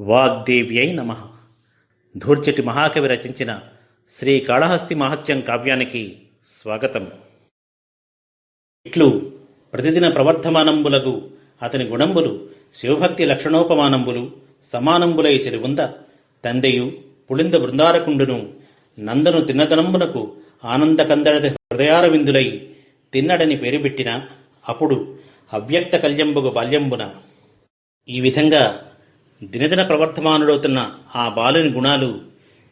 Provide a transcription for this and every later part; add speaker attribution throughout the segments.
Speaker 1: వాగ్దేవ్యై నమ. ధూర్చటి మహాకవి రచించిన శ్రీ కాళహస్తి మహత్యం కావ్యానికి స్వాగతం. ఇట్లు ప్రతిదిన ప్రవర్ధమానంబులకు అతని గుణంబులు శివభక్తి లక్షణోపమానంబులు సమానంబులై చెరుగుంద తందెయు పుళింద బృందారకుండును నందను తిన్నతనంబునకు ఆనందకందడది హృదయారవిందులై తిన్నడని పేరు పెట్టిన అప్పుడు అవ్యక్త కల్యంబుగు బాల్యంబున. ఈ విధంగా దినదిన ప్రవర్తమానుడవుతున్న ఆ బాలుని గుణాలు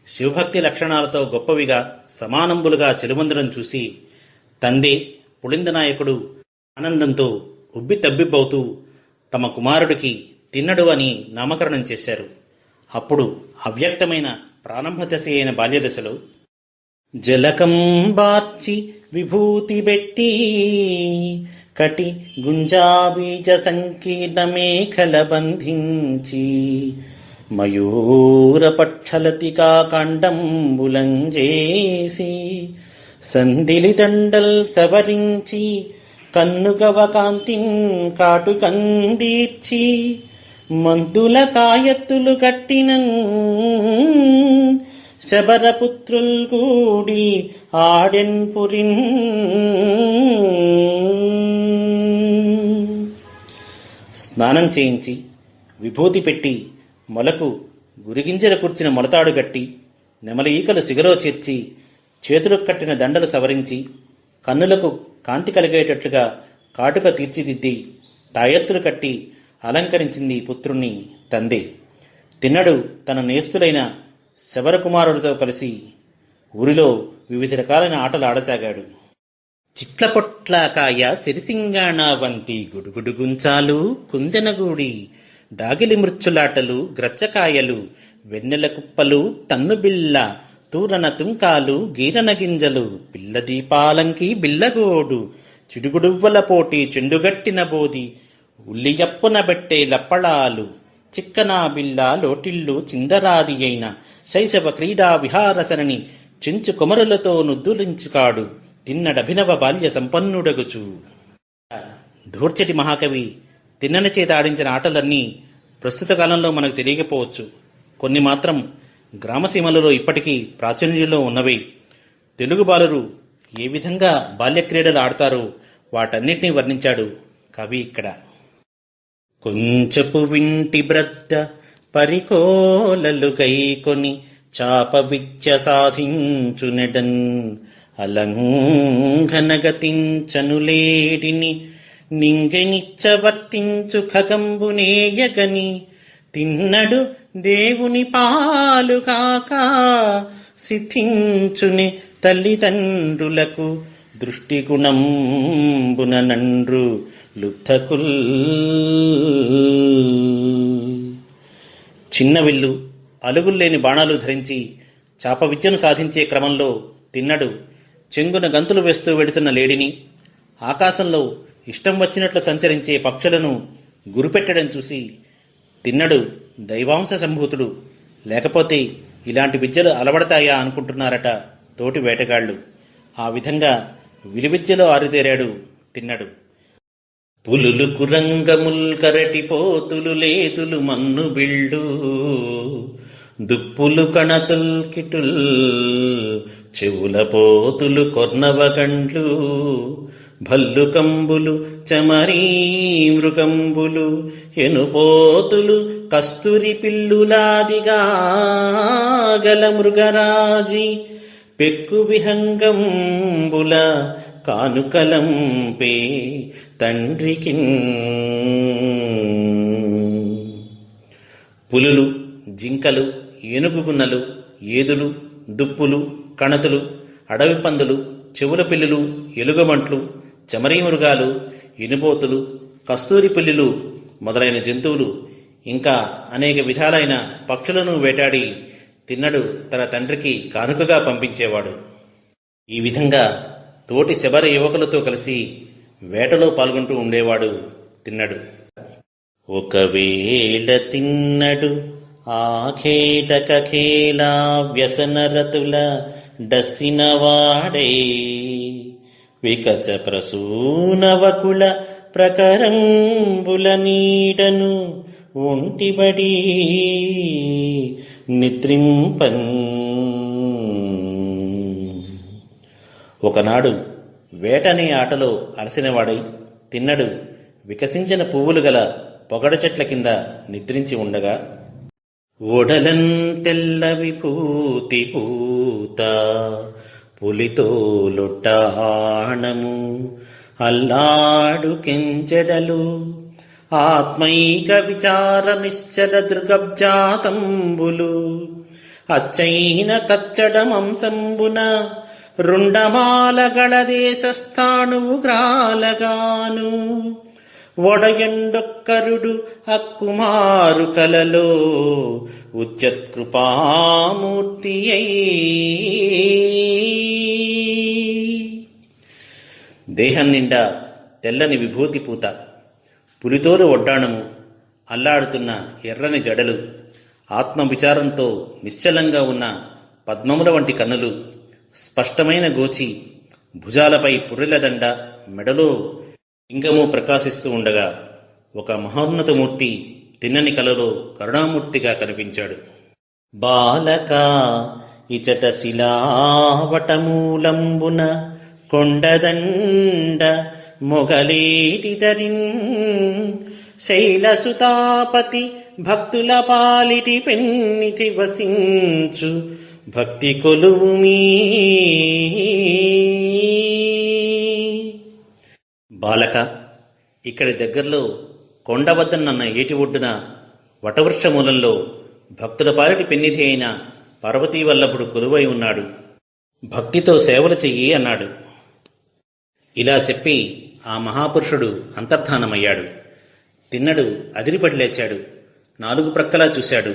Speaker 1: శివభక్తి లక్షణాలతో గొప్పవిగా సమానంబులుగా చెలుమందడం చూసి తందే పుళిందనాయకుడు ఆనందంతో ఉబ్బి తబ్బిబ్బవుతూ తమ కుమారుడికి తిన్నడు అని నామకరణం చేశారు. అప్పుడు అవ్యక్తమైన ప్రారంభ దశ అయిన బాల్యదశలో జలకంబార్చి విభూతి బెట్టి కటి గుంజాబీజ సంకీర్ణ మేఖల బంధించి మయూర పక్షలతికా కాండంబులంజేసి సందిలి దండల్ సవరించి కన్నుగవ కాంతిన్ కాటు కందీర్చి మందుల తాయత్తులు కట్టినన్ శబరపుత్రుల్ కూడి ఆడెన్ పురిన్. స్నానం చేయించి విభూతి పెట్టి మొలకు గురిగింజల కూర్చిన మొలతాడు గట్టి నెమలి ఈకలు సిగలో చేర్చి చేతులకు కట్టిన దండలు సవరించి కన్నులకు కాంతి కలిగేటట్లుగా కాటుక తీర్చిదిద్ది తాయెత్తులు కట్టి అలంకరించింది పుత్రుణ్ణి తందే. తిన్నడు తన నేస్తులైన శబరకుమారుడితో కలిసి ఊరిలో వివిధ రకాలైన ఆటలు ఆడసాగాడు. చిట్లకొట్లాకాయ సిరిసింగాణ వంటి గుడుగుడు గుంచాలు కుందెనగూడి డాగిలి మృచ్చులాటలు గ్రచ్చకాయలు వెన్నెల కుప్పలు తన్నుబిల్ల తూరన తుంకాలు గీరన గింజలు పిల్ల దీపాలంకి బిల్లగోడు చిడుగుడువ్వల పోటీ చెండుగట్టిన బోది ఉల్లియప్పున బెట్టే లప్పళాలు చిక్కనా బిల్ల లోటిల్లు చిందరాది అయిన శైశవ క్రీడా విహారసరణి చెంచు కొమరులతో నుద్దులించుకాడు. తిన్నడభినవ బాల్య సంపన్నుడగుచు. ధూర్చటి మహాకవి తిన్నన చేత ఆడించిన ఆటలన్నీ ప్రస్తుత కాలంలో మనకు తెలియకపోవచ్చు. కొన్ని మాత్రం గ్రామసీమలలో ఇప్పటికీ ప్రాచుర్యంలో ఉన్నవి. తెలుగు బాలురు ఏ విధంగా బాల్యక్రీడలు ఆడతారో వాటన్నిటినీ వర్ణించాడు కవి ఇక్కడ. కొంచెపు వింటి బ్రద్ద పరికోలలు గైకొని చాప విద్య సాధించునెడన్ అలంఘనగతించనులేడిని నింగనిచ్చవర్తించు ఖగంబునేయగని తిన్నడు దేవుని పాలు కాక సిద్ధించుని తల్లిదండ్రులకు దృష్టిగుణంబున నండ్రు లుబ్ధకుల్ చిన్న విల్లు అలుగుల్లేని బాణాలు ధరించి చాప విద్యను సాధించే క్రమంలో తిన్నడు. చెంగున గంతులు వేస్తూ వెడుతున్న లేడిని ఆకాశంలో ఇష్టం వచ్చినట్లు సంచరించే పక్షులను గురిపెట్టడం చూసి తిన్నడు దైవాంశ సంభూతుడు. లేకపోతే ఇలాంటి విద్యలు అలవడతాయా అనుకుంటున్నారట తోటి వేటగాళ్ళు. ఆ విధంగా విలువిద్యలో ఆరితేరాడు తిన్నడు. పులులు కురంగముల్ కరటిపోతులు లేతులు మన్ను బిళ్ళు దుప్పులు కణతుల్ కిటుల్ చెవుల పోతులు కొర్నవగండ్లు భల్లు కంబులు చమరీ మృగంబులు ఎనుపోతులు కస్తూరి పిల్లులాదిగా గల మృగరాజి. పెక్కు విహంగంబుల కానుకలంపే తండ్రికి పులులు జింకలు ఏనుగుగున్నలు ఏదులు దుప్పులు కణతులు అడవి పందులు చెవుల పిల్లులు ఎలుగమంట్లు చెమరీ మృగాలు ఇనుపోతులు కస్తూరి పిల్లులు మొదలైన జంతువులు ఇంకా అనేక విధాలైన పక్షులను వేటాడి తిన్నడు తన తండ్రికి కానుకగా పంపించేవాడు. ఈ విధంగా తోటి శబర యువకులతో కలిసి వేటలో పాల్గొంటూ ఉండేవాడు తిన్నడు. ఒకవేళ తిన్నడు ఆఖేటకఖేలా వ్యసనరతుల డస్సినవాడే వికచ ప్రసూనవకుల ప్రకరంబుల నీడను ఒంటిబడి నిద్రింపన్ ఒకనాడు వేటనే ఆటలో అలసినవాడై తిన్నడు వికసించిన పువ్వులు గల పొగడ చెట్ల కింద నిద్రించి ఉండగా ఒడలన్ తెల్లవి పూతి పూత పులితో లొట్టాణము అల్లాడు కెంచెడలు ఆత్మైక విచార నిశ్చల దృగబ్జాతంబులు అచ్చైన కచ్చడమంసంబున రుండమాలగళ దేశస్థాణువు గ్రాలగాను. ఒడయండొక్కరుడు అక్కుమారు కలలో ఉచ్చత్కృపామూర్తి దేహం నిండా తెల్లని విభూతి పూత పులితోలు ఒడ్డాణము అల్లాడుతున్న ఎర్రని జడలు ఆత్మవిచారంతో నిశ్చలంగా ఉన్న పద్మముల వంటి కన్నులు స్పష్టమైన గోచి భుజాలపై పుర్రెలదండ మెడలో లింగము ప్రకాశిస్తూ ఉండగా ఒక మహోన్నతమూర్తి తిన్నని కలలో కరుణామూర్తిగా కనిపించాడు. బాలక ఇచట శిలావటమూలంబున కొండదండ మొగలేటి మొగలేటిదరిన్ శైలసుతాపతి భక్తుల పాలిటి పెన్నిటి వసించు భక్తి కొలువు మీ. బాలక ఇక్కడి దగ్గరలో కొండ వద్దనన్న ఏటి ఒడ్డున వటవృక్ష మూలంలో భక్తుల పాలిటి పెన్నిధి అయిన పార్వతీ వల్లభుడు కొలువై ఉన్నాడు. భక్తితో సేవలు చెయ్యి అన్నాడు. ఇలా చెప్పి ఆ మహాపురుషుడు అంతర్ధానమయ్యాడు. తిన్నడు అదిరిపడి లేచాడు. నాలుగు ప్రక్కలా చూశాడు.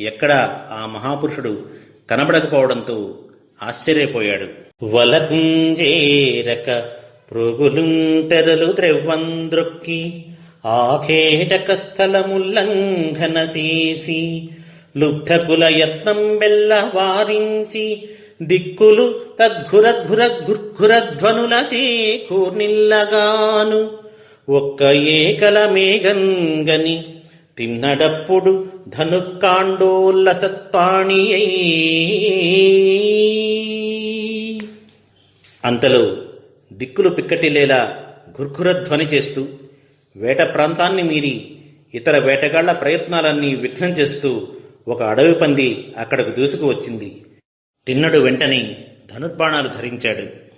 Speaker 1: ఎక్కడా ఆ మహాపురుషుడు కనబడకపోవడంతో ఆశ్చర్యపోయాడు. వలకుంజేరక ప్రోగులుంతెరలు త్రెవ్వంద్రొక్కి ఆఖేటక స్థలముల్లంఘన చేసి లుబ్ధకుల యత్నం బెల్ల వారించి దిక్కులు తద్ఘురద్ఘురద్ఘురధ్వనుల చేకూర్నిల్లగాను ఒక్క ఏకల మేఘంగని తిన్నడప్పుడు ధనుకాండోల్లసత్పాణియై అంతలో దిక్కులు పిక్కటిల్లేలా గుర్ఘుర ధ్వని చేస్తూ వేట ప్రాంతాన్ని మీరి ఇతర వేటగాళ్ళ ప్రయత్నాలన్నీ విఘ్నం చేస్తూ ఒక అడవి పంది అక్కడకు దూసుకు వచ్చింది తిన్నడు వెంటనే ధనుర్బాణాలు ధరించాడు